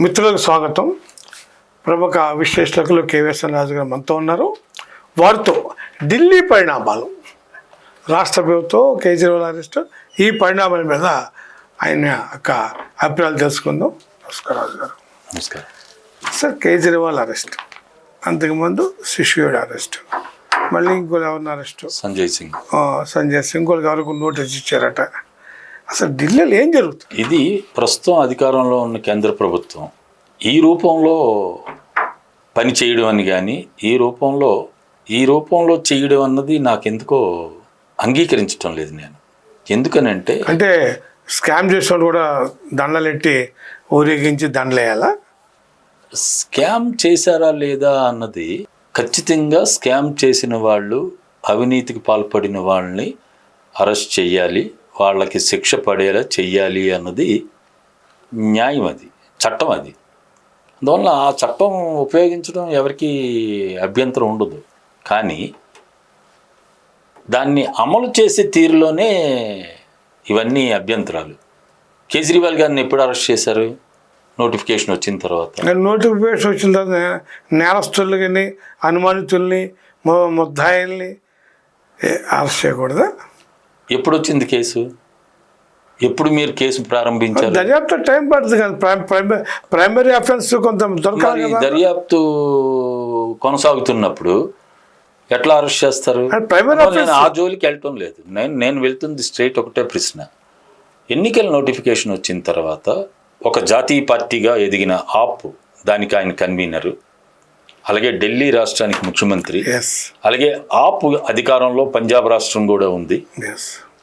మిత్రులకు స్వాగతం. ప్రముఖ విశ్లేషకులు కేవీఎస్ఎన్ రాజు గారు మనతో ఉన్నారు. వారితో ఢిల్లీ పరిణామాలు. రాష్ట్ర ప్రభుత్వం కేజ్రీవాల్ అరెస్ట్. ఈ పరిణామాల మీద ఆయన యొక్క అభిప్రాయాలు తెలుసుకుందాం. నమస్కారం రాజు గారు. నమస్కారం. Sir Kejriwal arrest. అంతకుముందు శిష్యుడు అరెస్ట్. మళ్ళీ ఇంకోటి ఎవరిని అరెస్ట్? సంజయ్ సింగ్. సంజయ్ సింగ్. ఇంకోటి ఎవరికి నోటీస్ ఇచ్చారట. అసలు ఢిల్లీలో ఏం జరుగుతుంది? ఇది ప్రస్తుతం అధికారంలో ఉన్న కేంద్ర ప్రభుత్వం. ఈ రూపంలో పని చేయడం అని కానీ ఈ రూపంలో ఈ రూపంలో చేయడం అన్నది నాకెందుకో అంగీకరించడం లేదు నేను. ఎందుకనంటే అంటే స్కామ్ చేసిన కూడా దండలెట్టి ఊరేగించి దండలేయాలా స్కామ్ చేశారా లేదా అన్నది ఖచ్చితంగా స్కామ్ చేసిన వాళ్ళు అవినీతికి పాల్పడిన వాళ్ళని అరెస్ట్ చేయాలి. వాళ్ళకి శిక్ష పడేలా చెయ్యాలి అన్నది న్యాయం అది చట్టం అది. అందువల్ల ఆ చట్టం ఉపయోగించడం ఎవరికి అభ్యంతరం ఉండదు. కానీ దాన్ని అమలు చేసే తీరులోనే ఇవన్నీ అభ్యంతరాలు. కేజ్రీవాల్ గారిని ఎప్పుడు అరెస్ట్ చేశారు? నోటిఫికేషన్ వచ్చిన తర్వాత. నోటిఫికేషన్ వచ్చిన తర్వాత నేరస్తుల్ని అనుమానితుల్ని ము- ముద్దాయిల్ని అరెస్ట్ చేయకూడదా? ఎప్పుడు వచ్చింది కేసు? ఎప్పుడు మీరు కేసు ప్రారంభించారు? దర్యాప్తు టైం పడుతుంది ప్రైమ- ప్రైమరీ అఫెన్స్ కొంత దొరకాలి దర్యాప్తు కొనసాగుతున్నప్పుడు ఎట్లా అరెస్ట్ చేస్తారు? నేను ఆ జోలికి వెళ్ళటం లేదు. నేను నేను వెళ్తుంది స్ట్రైట్ ఒకటే ప్రశ్న. ఎన్నికల నోటిఫికేషన్ వచ్చిన తర్వాత ఒక జాతీయ పార్టీగా ఎదిగిన ఆప్ దానికి ఆయన కన్వీనరు. అలాగే ఢిల్లీ రాష్ట్రానికి ముఖ్యమంత్రి. అలాగే ఆప్ అధికారంలో పంజాబ్ రాష్ట్రం కూడా ఉంది.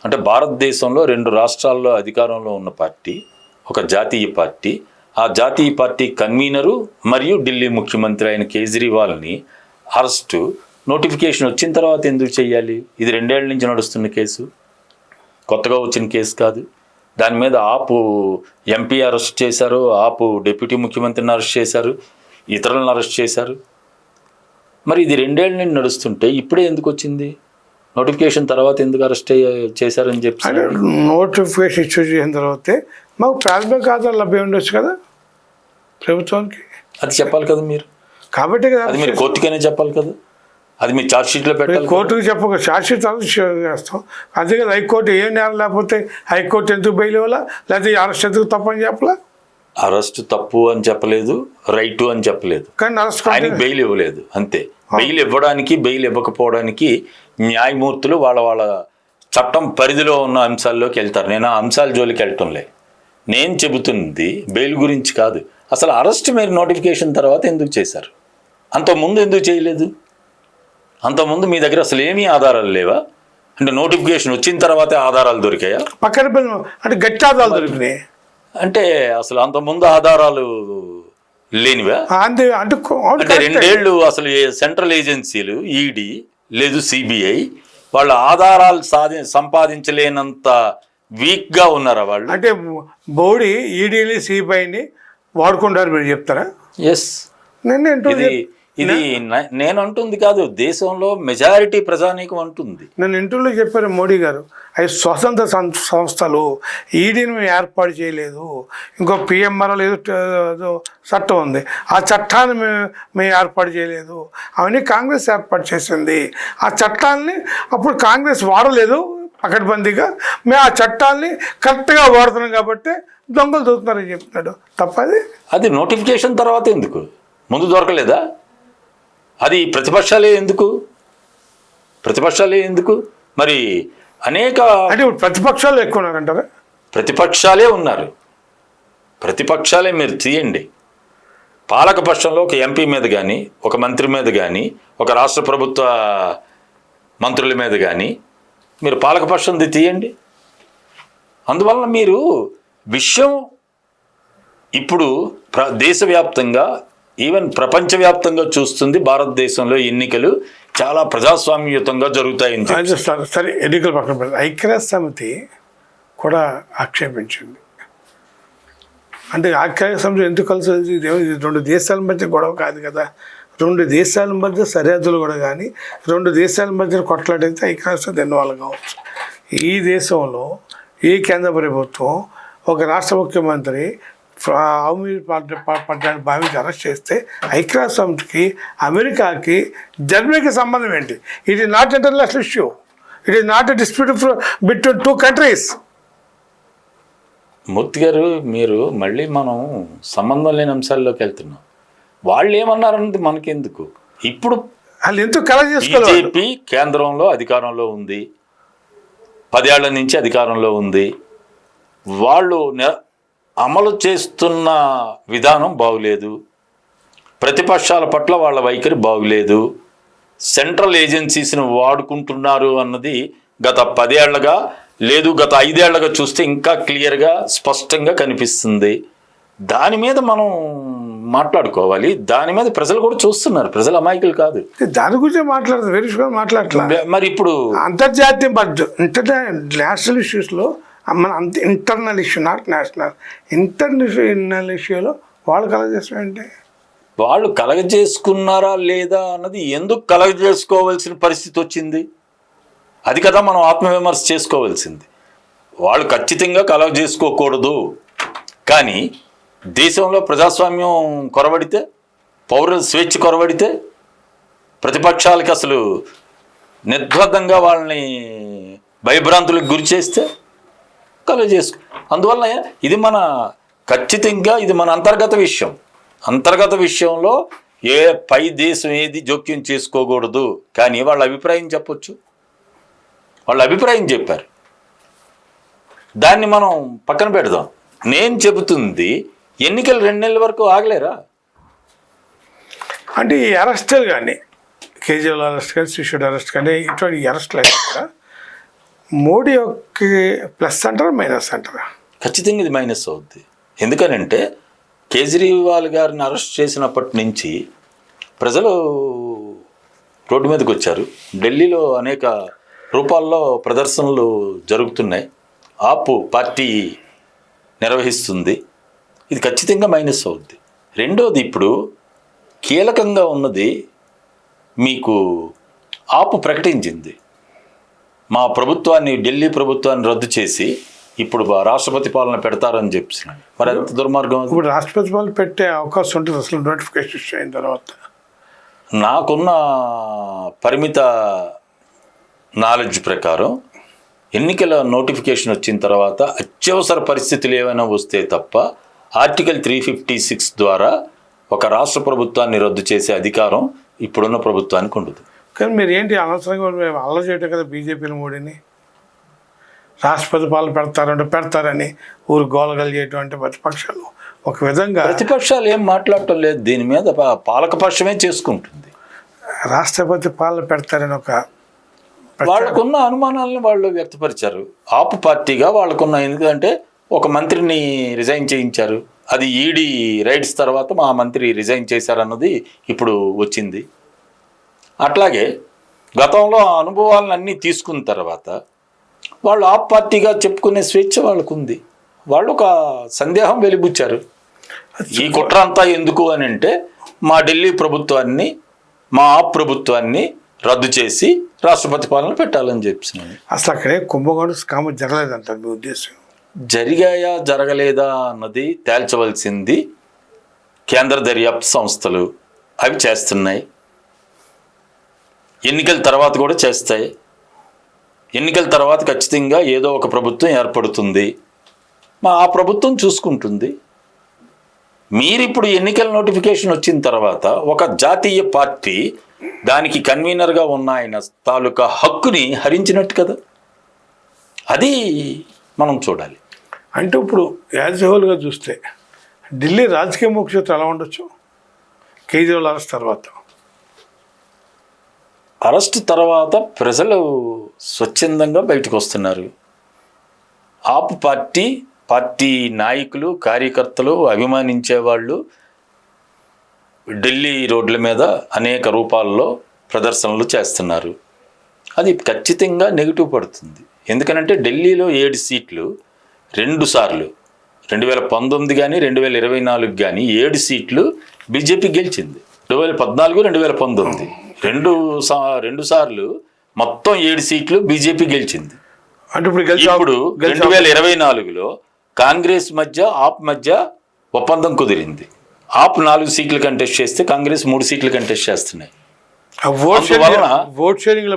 అంటే భారతదేశంలో రెండు రాష్ట్రాల్లో అధికారంలో ఉన్న పార్టీ ఒక జాతీయ పార్టీ. ఆ జాతీయ పార్టీ కన్వీనరు మరియు ఢిల్లీ ముఖ్యమంత్రి అయిన కేజ్రీవాల్ని అరెస్టు. నోటిఫికేషన్ వచ్చిన తర్వాత ఎందుకు చేయాలి? ఇది రెండేళ్ళ నుంచి నడుస్తున్న కేసు. కొత్తగా వచ్చిన కేసు కాదు. దాని మీద ఆపు ఎంపీ అరెస్ట్ చేశారు ఆపు డిప్యూటీ ముఖ్యమంత్రిని అరెస్ట్ చేశారు. ఇతరులను అరెస్ట్ చేశారు. మరి ఇది రెండేళ్ళ నుండి నడుస్తుంటే ఇప్పుడే ఎందుకు వచ్చింది? నోటిఫికేషన్ తర్వాత ఎందుకు అరెస్ట్ చేశారని చెప్పి నోటిఫికేషన్ ఇష్యూ చేసిన తర్వాతే మాకు ప్రాథమిక ఆధారాలు లభ్యం ఉండొచ్చు కదా ప్రభుత్వానికి? అది చెప్పాలి కదా మీరు. కాబట్టి కదా అది మీరు కోర్టుకైనా చెప్పాలి కదా. అది మీరు ఛార్జ్ షీట్లో పెట్టాలి. కోర్టుకు చెప్పక షార్ట్షీట్ తర్వాత చేస్తాం. అదే కదా హైకోర్టు ఏ నేరం లేకపోతే హైకోర్టు ఎందుకు బెయిల్ ఇవ్వాలా? లేకపోతే అరెస్ట్ ఎందుకు తప్పని చెప్పలా? అరెస్ట్ తప్పు అని చెప్పలేదు రైట్ అని చెప్పలేదు. కానీ అరెస్ట్ ఆయనకి బెయిల్ ఇవ్వలేదు అంతే. బెయిల్ ఇవ్వడానికి బెయిల్ ఇవ్వకపోవడానికి న్యాయమూర్తులు వాళ్ళ వాళ్ళ చట్టం పరిధిలో ఉన్న అంశాల్లోకి వెళ్తారు. నేను ఆ అంశాల జోలికి వెళ్ళటంలే నేను చెబుతుంది బెయిల్ గురించి కాదు. అసలు అరెస్ట్ మీరు నోటిఫికేషన్ తర్వాత ఎందుకు చేశారు? అంతకుముందు ఎందుకు చేయలేదు? అంతకుముందు మీ దగ్గర అసలు ఏమీ ఆధారాలు లేవా? అంటే నోటిఫికేషన్ వచ్చిన తర్వాతే ఆధారాలు దొరికాయా? పక్కన అంటే గట్టి ఆధారాలు దొరికినాయి. అంటే అసలు అంతకుముందు ఆధారాలు లేనివా? అంతే అంటే. రెండేళ్ళు అసలు సెంట్రల్ ఏజెన్సీలు ఈడీ లేదు సిబిఐ వాళ్ళ ఆధారాలు సాధి సంపాదించలేనంత వీక్గా ఉన్నారా వాళ్ళు? అంటే బోడీ ఈడీని సిబిఐని వాడుకుంటారు మీరు చెప్తారా? ఎస్ నేను ఇది ఇది నేను అంటుంది కాదు దేశంలో మెజారిటీ ప్రజానీకం అంటుంది. నేను ఇంటర్వ్యూలో చెప్పారు మోడీ గారు. అవి స్వతంత్ర సం- సంస్థలు ఈడీని మేము ఏర్పాటు చేయలేదు. ఇంకో పిఎంఆర్ లేదు ఏదో చట్టం ఉంది. ఆ చట్టాన్ని మేము మేము ఏర్పాటు చేయలేదు. అవన్నీ కాంగ్రెస్ ఏర్పాటు చేసింది. ఆ చట్టాన్ని అప్పుడు కాంగ్రెస్ వాడలేదు పకడ్బందీగా. మేము ఆ చట్టాన్ని కరెక్ట్గా వాడుతున్నాం కాబట్టి దొంగలు దొరుకుతున్నారని చెప్తున్నాడు. తప్పది అది నోటిఫికేషన్ తర్వాత ఎందుకు? ముందు దొరకలేదా? అది ప్రతిపక్షాలే ఎందుకు? ప్రతిపక్షాలే ఎందుకు? మరి అనేక అంటే ప్రతిపక్షాలు ఎక్కువ ఉన్నారంటారా? ప్రతిపక్షాలే ఉన్నారు. ప్రతిపక్షాలే మీరు తీయండి. పాలక పక్షంలో ఒక ఎంపీ మీద కానీ ఒక మంత్రి మీద కానీ ఒక రాష్ట్ర ప్రభుత్వ మంత్రుల మీద కానీ మీరు పాలకపక్షంది తీయండి. అందువలన మీరు విషయం ఇప్పుడు ప్ర దేశవ్యాప్తంగా ఈవెన్ ప్రపంచవ్యాప్తంగా చూస్తుంది భారతదేశంలో ఎన్నికలు చాలా ప్రజాస్వామ్యయుతంగా జరుగుతాయి సరే సరే ఎన్నికల పక్కన ఐక్య ఐక్యరాజ్య సమితి కూడా ఆక్షేపించింది. అంటే ఐక్యరాజ్య సమితి ఎందుకు కలిసి రెండు దేశాల మధ్య గొడవ కాదు కదా. రెండు దేశాల మధ్య సరిహద్దులు కూడా కానీ రెండు దేశాల మధ్య కొట్లాడైతే ఐక్యరాజ్య సమితి ఇన్వాల్వ్ కావచ్చు. ఈ దేశంలో ఈ కేంద్ర ప్రభుత్వం ఒక రాష్ట్ర ముఖ్యమంత్రి అవమీర్ పడ్డాన్ని భావించి అరెస్ట్ చేస్తే ఐక్యరాజ్య సమితికి అమెరికాకి జర్మనీకి సంబంధం ఏంటి? It is not international issue it is not a dispute between two countries Murthy garu మీరు మళ్ళీ మనం సంబంధం లేని అంశాల్లోకి వెళ్తున్నాం. వాళ్ళు ఏమన్నారన్నది మనకెందుకు? ఇప్పుడు వాళ్ళు ఎందుకు కలెక్ట్ చేసుకోవాలి బీజేపీ కేంద్రంలో అధికారంలో ఉంది. పదేళ్ళ నుంచి అధికారంలో ఉంది. వాళ్ళు అమలు చేస్తున్న విధానం బాగులేదు. ప్రతిపక్షాల పట్ల వాళ్ళ వైఖరి బాగులేదు. సెంట్రల్ ఏజెన్సీస్ని వాడుకుంటున్నారు అన్నది గత పదేళ్ళగా లేదు గత ఐదేళ్ళగా చూస్తే ఇంకా క్లియర్గా స్పష్టంగా కనిపిస్తుంది. దాని మీద మనం మాట్లాడుకోవాలి. దాని మీద ప్రజలు కూడా చూస్తున్నారు. ప్రజలు అమాయకులు కాదు. దాని గురించి మాట్లాడదు వేరే మాట్లాడట్లా. మరి ఇప్పుడు అంతర్జాతీయ బడ్జెట్ ఇంటర్ నేషనల్ ఇష్యూస్లో మన అంత internal issue not national international ఇష్యూలో వాళ్ళు కలెక్ట్ ఏంటి? వాళ్ళు కలగజేసుకున్నారా లేదా అన్నది ఎందుకు కలగజేసుకోవాల్సిన పరిస్థితి వచ్చింది? అది కదా మనం ఆత్మవిమర్శ చేసుకోవాల్సింది. వాళ్ళు ఖచ్చితంగా కలగజేసుకోకూడదు. కానీ దేశంలో ప్రజాస్వామ్యం కొరబడితే పౌరుల స్వేచ్ఛ కొరబడితే ప్రతిపక్షాలకి అసలు నిర్బద్ధంగా వాళ్ళని భయభ్రాంతులకు గురి చేస్తే కలువ చేసుకో. అందువల్ల ఇది మన ఖచ్చితంగా ఇది మన అంతర్గత విషయం. అంతర్గత విషయంలో ఏ పై దేశం ఏది జోక్యం చేసుకోకూడదు. కానీ వాళ్ళ అభిప్రాయం చెప్పొచ్చు. వాళ్ళ అభిప్రాయం చెప్పారు. దాన్ని మనం పక్కన పెడదాం. నేను చెబుతుంది ఎన్నికలు రెండు నెలల వరకు ఆగలేరా? అంటే ఈ అరెస్టులు కానీ కేజీఎల్ అరెస్ట్ కానీ శిష్యుడు అరెస్ట్ కానీ ఇటువంటి అరెస్టులు అయితే కూడా మోడీ యొక్క ప్లస్ అంటారా మైనస్ అంటారా? ఖచ్చితంగా ఇది మైనస్ అవుద్ది. ఎందుకనంటే కేజ్రీవాల్ గారిని అరెస్ట్ చేసినప్పటి నుంచి ప్రజలు రోడ్డు మీదకి వచ్చారు. ఢిల్లీలో అనేక రూపాల్లో ప్రదర్శనలు జరుగుతున్నాయి. ఆపు పార్టీ నిర్వహిస్తుంది. ఇది ఖచ్చితంగా మైనస్ అవుద్ది. రెండోది ఇప్పుడు కీలకంగా ఉన్నది మీకు ఆపు ప్రకటించింది. మా ప్రభుత్వాన్ని ఢిల్లీ ప్రభుత్వాన్ని రద్దు చేసి ఇప్పుడు రాష్ట్రపతి పాలన పెడతారని చెప్పినాడు మరి ఎంత దుర్మార్గం? ఇప్పుడు రాష్ట్రపతి వాళ్ళు పెట్టే అవకాశం ఉంటుంది అసలు నోటిఫికేషన్ ఇష్యూ అయిన తర్వాత. నాకున్న పరిమిత నాలెడ్జ్ ప్రకారం ఎన్నికల నోటిఫికేషన్ వచ్చిన తర్వాత అత్యవసర పరిస్థితులు ఏమైనా వస్తే తప్ప ఆర్టికల్ త్రీ ఫిఫ్టీ సిక్స్ ద్వారా ఒక రాష్ట్ర ప్రభుత్వాన్ని రద్దు చేసే అధికారం ఇప్పుడున్న ప్రభుత్వానికి ఉండదు. కానీ మీరు ఏంటి అనవసరంగా మేము అల్ల చేయటం కదా బీజేపీని మోడీని రాష్ట్రపతి పాలన పెడతారంటే పెడతారని ఊరు గోలగలు చేయటం అంటే ప్రతిపక్షాలు. ఒక విధంగా ప్రతిపక్షాలు ఏం మాట్లాడటం లేదు. దీని మీద పాలకపక్షమే చేసుకుంటుంది. రాష్ట్రపతి పాలన పెడతారని ఒక వాళ్ళకున్న అనుమానాలను వాళ్ళు వ్యక్తపరిచారు. ఆపు పార్టీగా వాళ్ళకున్న ఎందుకంటే ఒక మంత్రిని రిజైన్ చేయించారు. అది ఈడీ రైట్స్ తర్వాత మా మంత్రి రిజైన్ చేశారన్నది ఇప్పుడు వచ్చింది. అట్లాగే గతంలో ఆ అనుభవాలను అన్నీ తీసుకున్న తర్వాత వాళ్ళు ఆప్ పార్టీగా చెప్పుకునే స్వేచ్ఛ వాళ్ళకు ఉంది వాళ్ళు ఒక సందేహం వెలిబుచ్చారు. ఈ కుట్ర అంతా ఎందుకు అని అంటే మా ఢిల్లీ ప్రభుత్వాన్ని మా ఆప్ ప్రభుత్వాన్ని రద్దు చేసి రాష్ట్రపతి పాలన పెట్టాలని చెప్పినాను. అసలు అక్కడే కుంభకోణం స్కామ్ జరగలేదంటారు మీ ఉద్దేశం? జరిగాయా జరగలేదా అన్నది తేల్చవలసింది కేంద్ర దర్యాప్తు సంస్థలు అవి చేస్తున్నాయి. ఎన్నికల తర్వాత కూడా చేస్తాయి. ఎన్నికల తర్వాత ఖచ్చితంగా ఏదో ఒక ప్రభుత్వం ఏర్పడుతుంది. మా ఆ ప్రభుత్వం చూసుకుంటుంది. మీరిప్పుడు ఎన్నికల నోటిఫికేషన్ వచ్చిన తర్వాత ఒక జాతీయ పార్టీ దానికి కన్వీనర్గా ఉన్న ఆయన తాలూకా హక్కుని హరించినట్టు కదా. అది మనం చూడాలి. అంటే ఇప్పుడు యాజ్ హోల్గా చూస్తే ఢిల్లీ రాజకీయ ముఖ్యత ఎలా ఉండొచ్చు? కేజ్రీవాల్ అరెస్ట్ తర్వాత. అరెస్ట్ తర్వాత ప్రజలు స్వచ్ఛందంగా బయటకు వస్తున్నారు. ఆపు పార్టీ పార్టీ నాయకులు కార్యకర్తలు అభిమానించే వాళ్ళు ఢిల్లీ రోడ్ల మీద అనేక రూపాల్లో ప్రదర్శనలు చేస్తున్నారు. అది ఖచ్చితంగా నెగిటివ్ పడుతుంది. ఎందుకనంటే ఢిల్లీలో ఏడు సీట్లు రెండు సార్లు రెండు వేల పంతొమ్మిది కానీ రెండు వేల ఇరవై నాలుగు కానీ ఏడు సీట్లు బీజేపీ గెలిచింది. రెండు వేల పద్నాలుగు రెండు వేల పంతొమ్మిది. రెండు రెండు సార్లు మొత్తం ఏడు సీట్లు బీజేపీ గెలిచింది. అంటే ఇప్పుడు రెండు వేల ఇరవై నాలుగులో కాంగ్రెస్ మధ్య ఆప్ మధ్య ఒప్పందం కుదిరింది. ఆప్ నాలుగు సీట్లు కంటెస్ట్ చేస్తే కాంగ్రెస్ మూడు సీట్లు కంటెస్ట్ చేస్తున్నాయి. ఓట్ షేరింగ్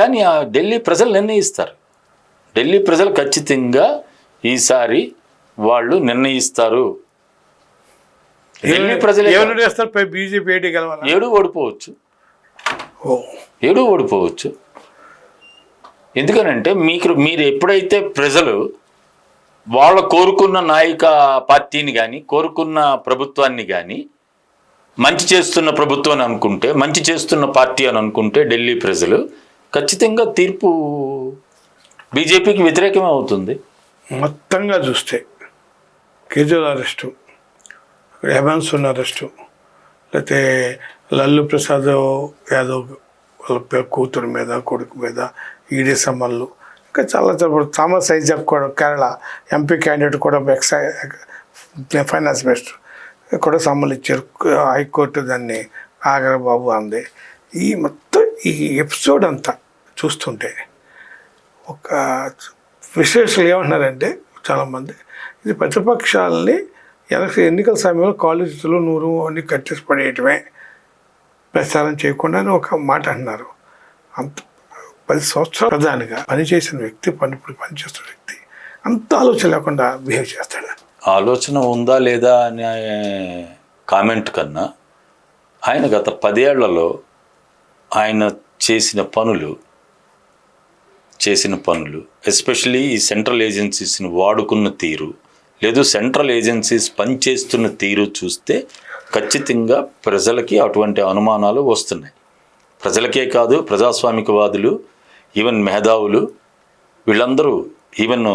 కానీ ఆ ఢిల్లీ ప్రజలు నిర్ణయిస్తారు. ఢిల్లీ ప్రజలు ఖచ్చితంగా ఈసారి వాళ్ళు నిర్ణయిస్తారు. ఢిల్లీ ప్రజలే ఏమైనా చేస్తారు బీజేపీ గెలవాలి? ఏడు ఓడిపోవచ్చు. ఏడు ఓడిపోవచ్చు. ఎందుకనంటే మీకు మీరు ఎప్పుడైతే ప్రజలు వాళ్ళ కోరుకున్న నాయక పార్టీని కానీ కోరుకున్న ప్రభుత్వాన్ని కానీ మంచి చేస్తున్న ప్రభుత్వం అని అనుకుంటే మంచి చేస్తున్న పార్టీ అని అనుకుంటే ఢిల్లీ ప్రజలు ఖచ్చితంగా తీర్పు బీజేపీకి వ్యతిరేకమే అవుతుంది. మొత్తంగా చూస్తే కేజ్రీవాల్ అరెస్టు హేమంత్ సోన్ అరెస్టు లేకపోతే లల్లు ప్రసాద్ యాదవ్ వాళ్ళ కూతురు మీద కొడుకు మీద ఈడీ సమ్మన్లు. ఇంకా చాలా చాలా థామస్ ఐజాక్ కూడా కేరళ ఎంపీ క్యాండిడేట్ కూడా ఎక్సై ఫైనాన్స్ మినిస్టర్ కూడా సమ్మలు ఇచ్చారు. హైకోర్టు దాన్ని ఆగరబాబు అంది. ఈ మొత్తం ఈ ఎపిసోడ్ అంతా చూస్తుంటే ఒక విశేషాలు ఏమంటున్నారంటే చాలామంది ఇది ప్రతిపక్షాలని ఎలక్షన్ ఎన్నికల సమయంలో కాలేజీలో నూరు అన్ని కట్టేసి పడేయటమే ప్రచారం చేయకుండా అని ఒక మాట అంటున్నారు. అంత పది సంవత్సరాలు ప్రధానిగా పనిచేసిన వ్యక్తి పని ఇప్పుడు పనిచేస్తున్న వ్యక్తి అంత ఆలోచన లేకుండా బిహేవ్ చేస్తాడు? ఆలోచన ఉందా లేదా అనే కామెంట్ కన్నా ఆయన గత పదేళ్ళలో ఆయన చేసిన పనులు చేసిన పనులు ఎస్పెషలీ ఈ సెంట్రల్ ఏజెన్సీస్ని వాడుకున్న తీరు లేదు సెంట్రల్ ఏజెన్సీస్ పనిచేస్తున్న తీరు చూస్తే ఖచ్చితంగా ప్రజలకి అటువంటి అనుమానాలు వస్తున్నాయి. ప్రజలకే కాదు ప్రజాస్వామికవాదులు ఈవెన్ మేధావులు వీళ్ళందరూ ఈవెన్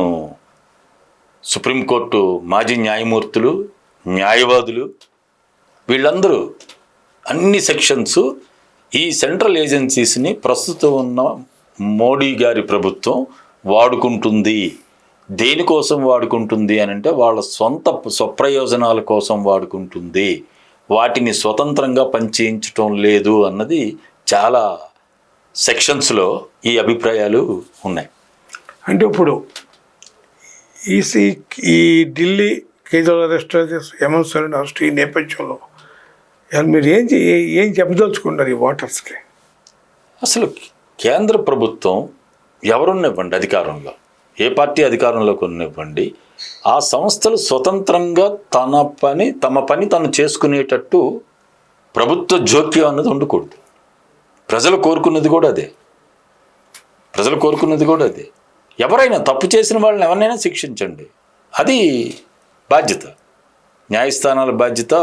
సుప్రీంకోర్టు మాజీ న్యాయమూర్తులు న్యాయవాదులు వీళ్ళందరూ అన్ని సెక్షన్స్ ఈ సెంట్రల్ ఏజెన్సీస్ని ప్రస్తుతం ఉన్న మోడీ గారి ప్రభుత్వం వాడుకుంటుంది. దేనికోసం వాడుకుంటుంది అని అంటే వాళ్ళ సొంత స్వప్రయోజనాల కోసం వాడుకుంటుంది. వాటిని స్వతంత్రంగా పనిచేయించటం లేదు అన్నది చాలా సెక్షన్స్లో ఈ అభిప్రాయాలు ఉన్నాయి. అంటే ఇప్పుడు ఈ సి- ఈ ఢిల్లీ కేజ్రీవాల్ అరెస్ట్ హేమంత్ సోరెన్ అరెస్ట్ ఈ నేపథ్యంలో మీరు ఏం ఏం చెప్పదలుచుకున్నారు ఈ ఓటర్స్కి అసలు కేంద్ర ప్రభుత్వం ఎవరున్నివ్వండి అధికారంలో? ఏ పార్టీ అధికారంలోకి ఉన్నవ్వండి ఆ సంస్థలు స్వతంత్రంగా తన పని తమ పని తను చేసుకునేటట్టు ప్రభుత్వ జోక్యం అన్నది ఉండకూడదు. ప్రజలు కోరుకున్నది కూడా అదే. ప్రజలు కోరుకున్నది కూడా అదే. ఎవరైనా తప్పు చేసిన వాళ్ళని ఎవరినైనా శిక్షించండి. అది బాధ్యత. న్యాయస్థానాల బాధ్యత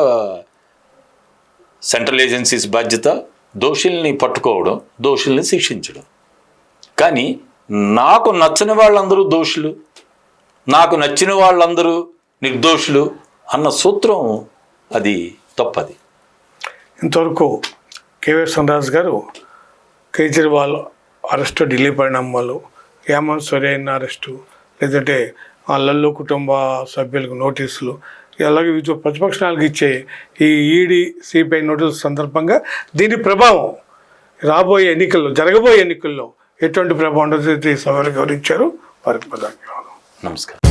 సెంట్రల్ ఏజెన్సీస్ బాధ్యత దోషుల్ని పట్టుకోవడం దోషుల్ని శిక్షించడం. కానీ నాకు నచ్చని వాళ్ళందరూ దోషులు నాకు నచ్చిన వాళ్ళందరూ నిర్దోషులు అన్న సూత్రం అది తప్పది. ఇంతవరకు కేవీ సన్రాజ్ గారు కేజ్రీవాల్ అరెస్టు ఢిల్లీ పరిణామాలు హేమంత్ సోరెన్ అరెస్టు లేదంటే ఆ లల్లు కుటుంబ సభ్యులకు నోటీసులు అలాగే వివిధ ప్రతిపక్షాలకు ఇచ్చే ఈ ఈడీ సిబిఐ నోటీసుల సందర్భంగా దీని ప్రభావం రాబోయే ఎన్నికల్లో జరగబోయే ఎన్నికల్లో ఎటువంటి ప్రభావం ఉండదు సభలు వివరించారు. వారికి ధన్యవాదాలు. నమస్కారం.